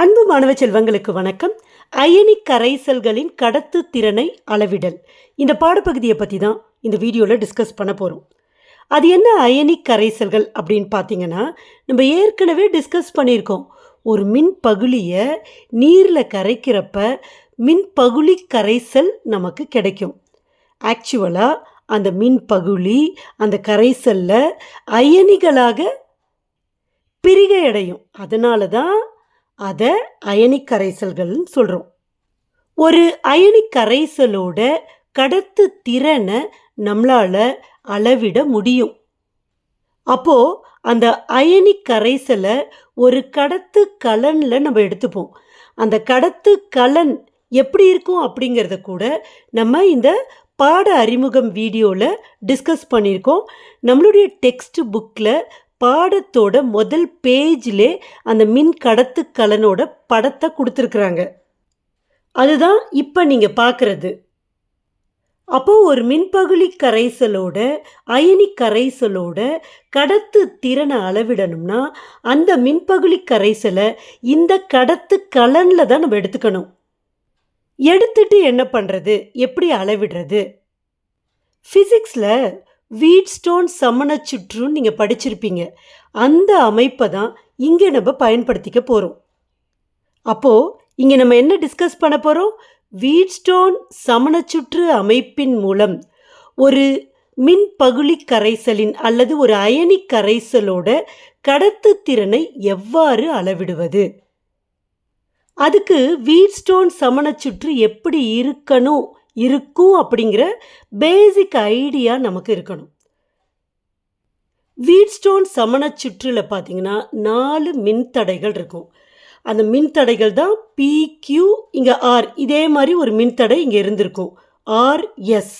அன்பு மாணவ செல்வங்களுக்கு வணக்கம். அயனிக் கரைசல்களின் கடத்து திறனை அளவிடல். இந்த பாடப்பகுதியை பற்றி தான் இந்த வீடியோவில் டிஸ்கஸ் பண்ண போகிறோம் அது என்ன அயனிக் கரைசல்கள் அப்படின்னு பார்த்தீங்கன்னா நம்ம ஏற்கனவே டிஸ்கஸ் பண்ணியிருக்கோம். ஒரு மின் பகுளியை நீரில் கரைக்கிறப்ப மின் பகுளி கரைசல் நமக்கு கிடைக்கும். ஆக்சுவலாக அந்த மின் பகுளி அந்த கரைசலில் அயனிகளாக பிரிகை அடையும். அதனால தான் அதை அயனிக் கரைசல்கள்னு சொல்கிறோம் ஒரு அயனிக் கரைசலோட கடத்து திறனை நம்மளால் அளவிட முடியும். அப்போது அந்த அயனிக் கரைசலை ஒரு கடத்து கலனில் நம்ம எடுத்துப்போம். அந்த கடத்து கலன் எப்படி இருக்கும் அப்படிங்கிறத கூட நம்ம இந்த பாட அறிமுகம் வீடியோவில் டிஸ்கஸ் பண்ணியிருக்கோம். நம்மளுடைய டெக்ஸ்ட் புக்கில் பாடத்தோட முதல் பேஜ்லே அந்த மின் கடத்து கலனோட படத்தை கொடுத்துருக்குறாங்க. அதுதான் இப்போ நீங்கள் பார்க்குறது அப்போ ஒரு மின்பகுளி கரைசலோட அயனி கரைசலோட கடத்து திறனை அளவிடணும்னா அந்த மின்பகுளி கரைசலை இந்த கடத்து கலனில் தான் நம்ம எடுத்துக்கணும். எடுத்துட்டு என்ன பண்ணுறது எப்படி அளவிடுறது? ஃபிசிக்ஸில் வீட்ஸ்டோன் சமண சுற்றுன்னு நீங்கள் படிச்சிருப்பீங்க. அந்த அமைப்பை தான் இங்கே நம்ம பயன்படுத்திக்க போகிறோம் அப்போது இங்கே நம்ம என்ன டிஸ்கஸ் பண்ண போகிறோம் வீட்ஸ்டோன் சமணச்சுற்று அமைப்பின் மூலம் ஒரு மின் பகுளி கரைசலின் அல்லது ஒரு அயனி கரைசலோட கடத்து திறனை எவ்வாறு அளவிடுவது? அதுக்கு வீட்ஸ்டோன் சமணச்சுற்று எப்படி இருக்கணும்? இருக்கும் அப்படிங்கிற பேசிக் ஐடியா நமக்கு இருக்கணும். வீட்ஸ்டோன் சமண சுற்றில் பார்த்தீங்கன்னா நாலு மின்தடைகள் இருக்கும். அந்த மின்தடைகள் தான் பிக்யூ இங்கே ஆர் இதே மாதிரி ஒரு மின்தடை இங்கே இருந்திருக்கும். ஆர்எஸ்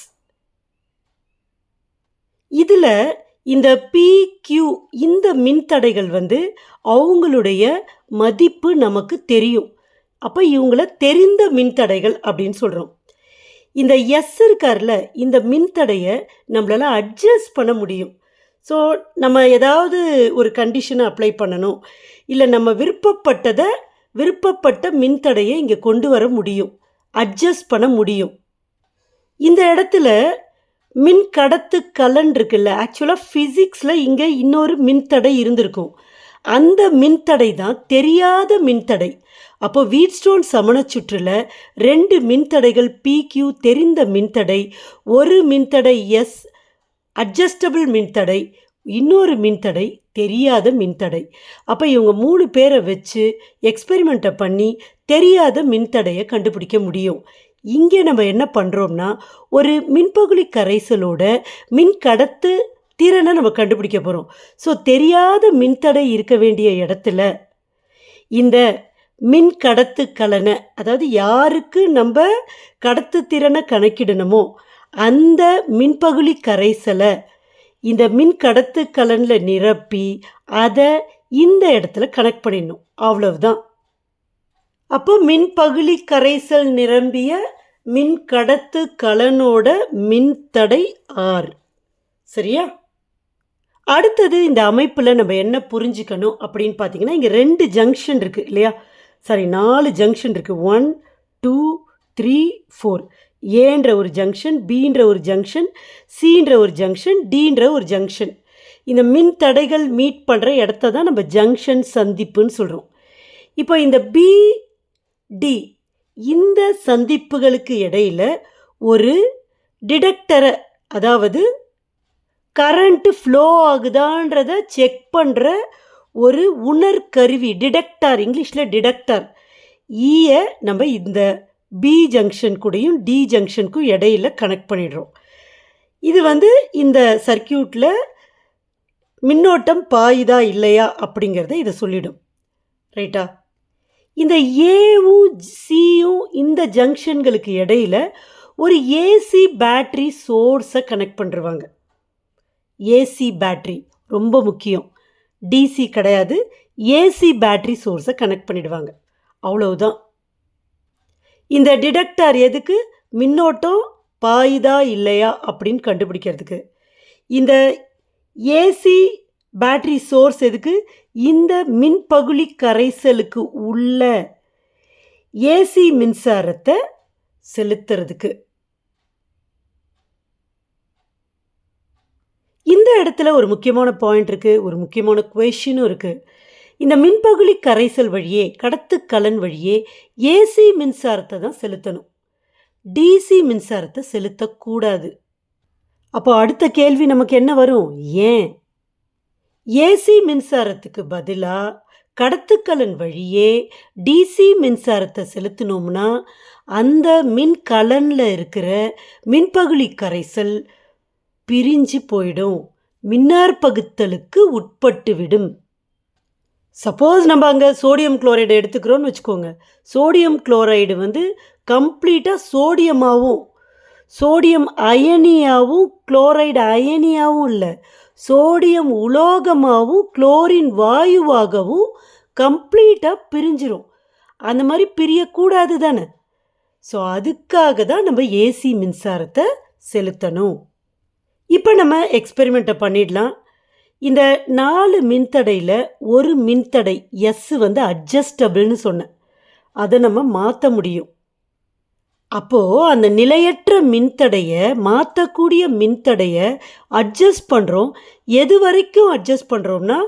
இதில் இந்த பிக்யூ இந்த மின்தடைகள் வந்து அவங்களுடைய மதிப்பு நமக்கு தெரியும். அப்போ இவங்கள தெரிந்த மின்தடைகள் அப்படின்னு சொல்கிறோம் இந்த எஸ் இருக்கார்ல இந்த மின்தடையை நம்மளால் அட்ஜஸ்ட் பண்ண முடியும். ஸோ நம்ம ஏதாவது ஒரு கண்டிஷனை அப்ளை பண்ணணும். இல்லை நம்ம விருப்பப்பட்டதை விருப்பப்பட்ட மின்தடையை இங்கே கொண்டு வர முடியும். அட்ஜஸ்ட் பண்ண முடியும். இந்த இடத்துல மின் கடத்து கலன் இருக்குல்ல ஆக்சுவலாக ஃபிசிக்ஸில் இங்கே இன்னொரு மின்தடை இருந்திருக்கும். அந்த மின்தடை தான் தெரியாத மின்தடை. அப்போ வீட்ஸ்டோன் சமணச்சுற்றில் ரெண்டு மின்தடைகள் பிக்யூ தெரிந்த மின்தடை ஒரு மின்தடை எஸ் அட்ஜஸ்டபிள் மின்தடை இன்னொரு மின்தடை தெரியாத மின்தடை. அப்போ இவங்க மூணு பேரை வச்சு எக்ஸ்பெரிமெண்ட்டை பண்ணி தெரியாத மின்தடையை கண்டுபிடிக்க முடியும். இங்கே நம்ம என்ன பண்ணுறோம்னா ஒரு மின்பகுளி கரைசலோட மின் கடத்து திறனை நம்ம கண்டுபிடிக்க போகிறோம் ஸோ தெரியாத மின்தடை இருக்க வேண்டிய இடத்துல இந்த மின் கடத்து கலனை அதாவது யாருக்கு நம்ம கடத்து திறனை கணக்கிடணுமோ அந்த மின்பகுளி கரைசலை இந்த மின் கடத்து கலனில் நிரப்பி அதை இந்த இடத்துல கனெக்ட் பண்ணிடணும். அவ்வளவுதான். அப்போ மின்பகுளி கரைசல் நிரம்பிய மின் கடத்து கலனோட மின்தடை ஆறு சரியா? அடுத்தது இந்த அமைப்பில் நம்ம என்ன புரிஞ்சுக்கணும் அப்படின்னு பார்த்தீங்கன்னா இங்கே ரெண்டு ஜங்ஷன் இருக்குது இல்லையா? சாரி நாலு ஜங்ஷன் இருக்குது ஒன் டூ த்ரீ ஃபோர் ஏன்ற ஒரு ஜங்ஷன் பீன்ற ஒரு ஜங்ஷன் சின்ற ஒரு ஜங்ஷன் டீன்ற ஒரு ஜங்ஷன் இந்த மின் தடைகள் மீட் பண்ணுற இடத்த தான் நம்ம ஜங்ஷன் சந்திப்புன்னு சொல்கிறோம் இப்போ இந்த பி டி இந்த சந்திப்புகளுக்கு இடையில ஒரு டிடெக்டரை அதாவது கரண்ட்டு ஃப்ளோ ஆகுதான்றத செக் பண்ணுற ஒரு உணர்கருவி டிடெக்டார் இங்கிலீஷில் டிடெக்டர் ஈயை நம்ம இந்த பி ஜங்ஷன் கூடயும் டி ஜங்ஷனுக்கும் இடையில கனெக்ட் பண்ணிடுறோம். இது வந்து இந்த சர்க்கியூட்டில் மின்னோட்டம் பாயுதா இல்லையா அப்படிங்கிறத இதை சொல்லிடும். ரைட்டா இந்த ஏவும் சியும் இந்த ஜங்ஷன்களுக்கு இடையில ஒரு ஏசி பேட்ரி சோர்ஸை கனெக்ட் பண்ணிருவாங்க. ஏசி பேட்ரி ரொம்ப முக்கியம். டிசி கிடையாது. ஏசி பேட்ரி சோர்ஸை கனெக்ட் பண்ணிடுவாங்க. அவ்வளவுதான். இந்த டிடெக்டர் எதுக்கு? மின்னோட்டம் பாயுதா இல்லையா அப்படின்னு கண்டுபிடிக்கிறதுக்கு. இந்த ஏசி பேட்ரி சோர்ஸ் எதுக்கு? இந்த மின்பகுளி கரைசலுக்கு உள்ள ஏசி மின்சாரத்தை செலுத்துறதுக்கு. இந்த இடத்துல ஒரு முக்கியமான பாயிண்ட் இருக்குது ஒரு முக்கியமான கொஷினும் இருக்குது இந்த மின்பகுளி கரைசல் வழியே கடத்துக்கலன் வழியே ஏசி மின்சாரத்தை தான் செலுத்தணும். டிசி மின்சாரத்தை செலுத்தக்கூடாது. அப்போ அடுத்த கேள்வி நமக்கு என்ன வரும்? ஏன்? ஏசி மின்சாரத்துக்கு பதிலாக கடத்துக்கலன் வழியே டிசி மின்சாரத்தை செலுத்தினோம்னா அந்த மின்கலனில் இருக்கிற மின்பகுளி கரைசல் பிரிஞ்சு போயிடும். மின்னாற்பகுத்தலுக்கு பகுத்தலுக்கு சப்போஸ் நம்ம அங்கே சோடியம் குளோரைடு எடுத்துக்கிறோன்னு வச்சுக்கோங்க. சோடியம் குளோரைடு வந்து கம்ப்ளீட்டாக சோடியமாகவும் சோடியம் அயனியாகவும் குளோரைடு அயனியாகவும் இல்லை. சோடியம் உலோகமாகவும் குளோரின் வாயுவாகவும் கம்ப்ளீட்டாக பிரிஞ்சிரும். அந்த மாதிரி பிரியக்கூடாது தானே? ஸோ அதுக்காக தான் நம்ம ஏசி மின்சாரத்தை செலுத்தணும். இப்போ நம்ம எக்ஸ்பெரிமெண்ட்டை பண்ணிடலாம். இந்த நாலு மின்தடையில் ஒரு மின்தடை எஸ் வந்து அட்ஜஸ்டபிள்னு சொன்னேன். அதை நம்ம மாற்ற முடியும். அப்போது அந்த நிலையற்ற மின்தடையை மாற்றக்கூடிய மின்தடையை அட்ஜஸ்ட் பண்ணுறோம் எது வரைக்கும் அட்ஜஸ்ட் பண்ணுறோம்னா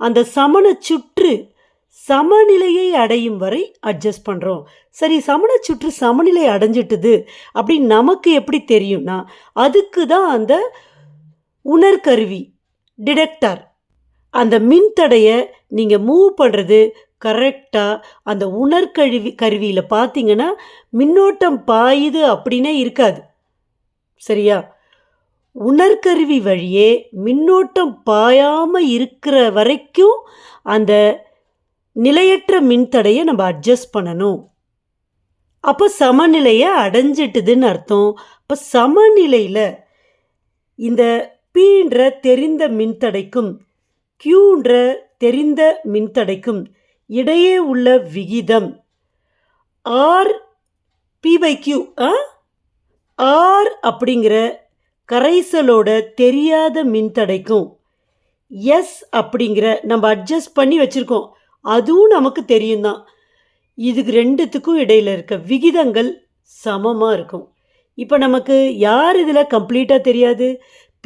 அந்த சமண சுற்று சமநிலையை அடையும் வரை அட்ஜஸ்ட் பண்ணுறோம் சரி சமண சுற்று சமநிலை அடைஞ்சிட்டுது அப்படின்னு நமக்கு எப்படி தெரியும்னா அதுக்கு தான் அந்த உணர்கருவி டிடெக்டர் அந்த மின்தடையை நீங்கள் மூவ் பண்ணுறது கரெக்டாக அந்த உணர்கருவி கருவியில் பார்த்தீங்கன்னா மின்னோட்டம் பாயுது அப்படின்னே இருக்காது. சரியா? உணர்கருவி வழியே மின்னோட்டம் பாயாமல் இருக்கிற வரைக்கும் அந்த நிலையற்ற மின்தடையை நம்ம அட்ஜஸ்ட் பண்ணணும். அப்போ சமநிலையை அடைஞ்சிட்டுதுன்னு அர்த்தம். அப்போ சமநிலையில் இந்த பீன்ற தெரிந்த மின்தடைக்கும் கியூன்ற தெரிந்த மின்தடைக்கும் இடையே உள்ள விகிதம் R P by Q R அப்படிங்கிற கரைசலோட தெரியாத மின்தடைக்கும் எஸ் அப்படிங்கிற நம்ம அட்ஜஸ்ட் பண்ணி வச்சுருக்கோம். அதுவும் நமக்கு தெரியும் தான் இதுக்கு ரெண்டுத்துக்கும் இடையில் இருக்க விகிதங்கள் சமமாக இருக்கும். இப்போ நமக்கு யார் இதில் கம்ப்ளீட்டாக தெரியாது?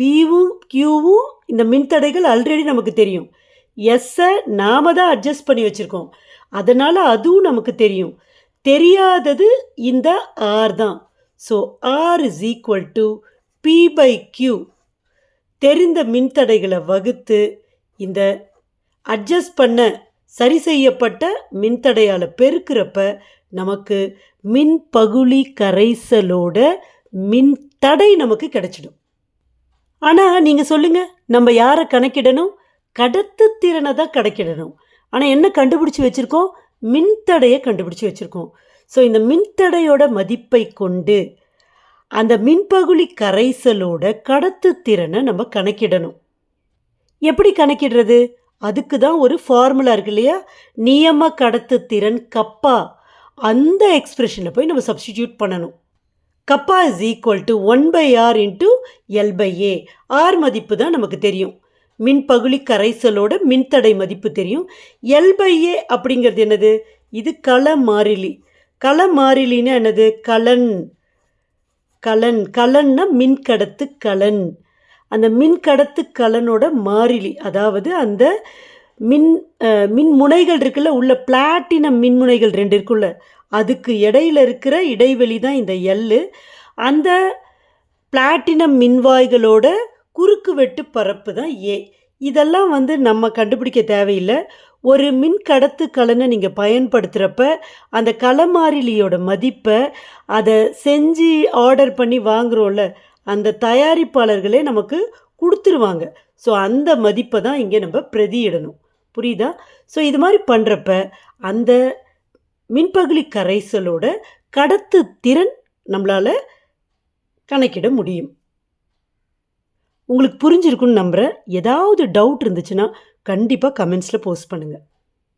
பிவும் கியூவும் இந்த மின்தடைகள் ஆல்ரெடி நமக்கு தெரியும். எஸ்ஸை நாம தான் அட்ஜஸ்ட் பண்ணி வச்சுருக்கோம். அதனால் அதுவும் நமக்கு தெரியும். தெரியாதது இந்த ஆர் தான். So R is equal to P by Q தெரிந்த மின்தடைகளை வகுத்து இந்த அட்ஜஸ்ட் பண்ண சரி செய்யப்பட்ட மின்தடையால் பெருக்கிறப்ப நமக்கு மின் பகுளி கரைசலோட மின்தடை நமக்கு கிடைச்சிடும். ஆனால் நீங்கள் சொல்லுங்கள் நம்ம யாரை கணக்கிடணும்? கடத்து திறனை தான் கணக்கிடணும். ஆனால் என்ன கண்டுபிடிச்சி வச்சுருக்கோம்? மின்தடையை கண்டுபிடிச்சி வச்சுருக்கோம். ஸோ இந்த மின்தடையோட மதிப்பை கொண்டு அந்த மின்பகுளி கரைசலோட கடத்து திறனை நம்ம கணக்கிடணும். எப்படி கணக்கிடுறது? அதுக்கு தான் ஒரு ஃபார்முலா இருக்கு இல்லையா? நியம கடத்துத்திறன் கப்பா. அந்த எக்ஸ்பிரஷனில் போய் நம்ம சப்ஸ்டிடியூட் பண்ணணும். Kappa is equal to one by R into L by A R மதிப்பு தான் நமக்கு தெரியும். மின்பகுளி கரைசலோட மின்தடை மதிப்பு தெரியும். எல் பை ஏ அப்படிங்கிறது என்னது? இது கள மாறிலி. கள மாறிலின்னா என்னது? கலன். கலன். கலன்னா மின்கடத்து கலன். அந்த மின்கடத்து கலனோட மாறிலி அதாவது அந்த மின் மின் முனைகள் இருக்குல்ல உள்ள பிளாட்டினம் மின்முனைகள் ரெண்டு இருக்குல்ல அதுக்கு இடையில இருக்கிற இடைவெளி தான் இந்த எல்லு அந்த பிளாட்டினம் மின்வாய்களோட குறுக்கு வெட்டு பரப்பு தான் ஏ. இதெல்லாம் வந்து நம்ம கண்டுபிடிக்க தேவையில்லை. ஒரு மின் கடத்து கலனை நீங்கள் பயன்படுத்துகிறப்ப அந்த களமாறிலியோட மதிப்பை அதை செஞ்சு ஆர்டர் பண்ணி வாங்குகிறோம்ல அந்த தயாரிப்பாளர்களே நமக்கு கொடுத்துருவாங்க. ஸோ அந்த மதிப்பை தான் இங்கே நம்ம பிரதியிடணும். புரியுதா? ஸோ இது மாதிரி பண்ணுறப்ப அந்த மின்பகுளி கரைசலோட கடத்து திறன் நம்மளால் கணக்கிட முடியும். உங்களுக்கு புரிஞ்சிருக்குன்னு நம்புகிறேன் ஏதாவது டவுட் இருந்துச்சுன்னா கண்டிப்பாக கமெண்ட்ஸில் போஸ்ட் பண்ணுங்கள்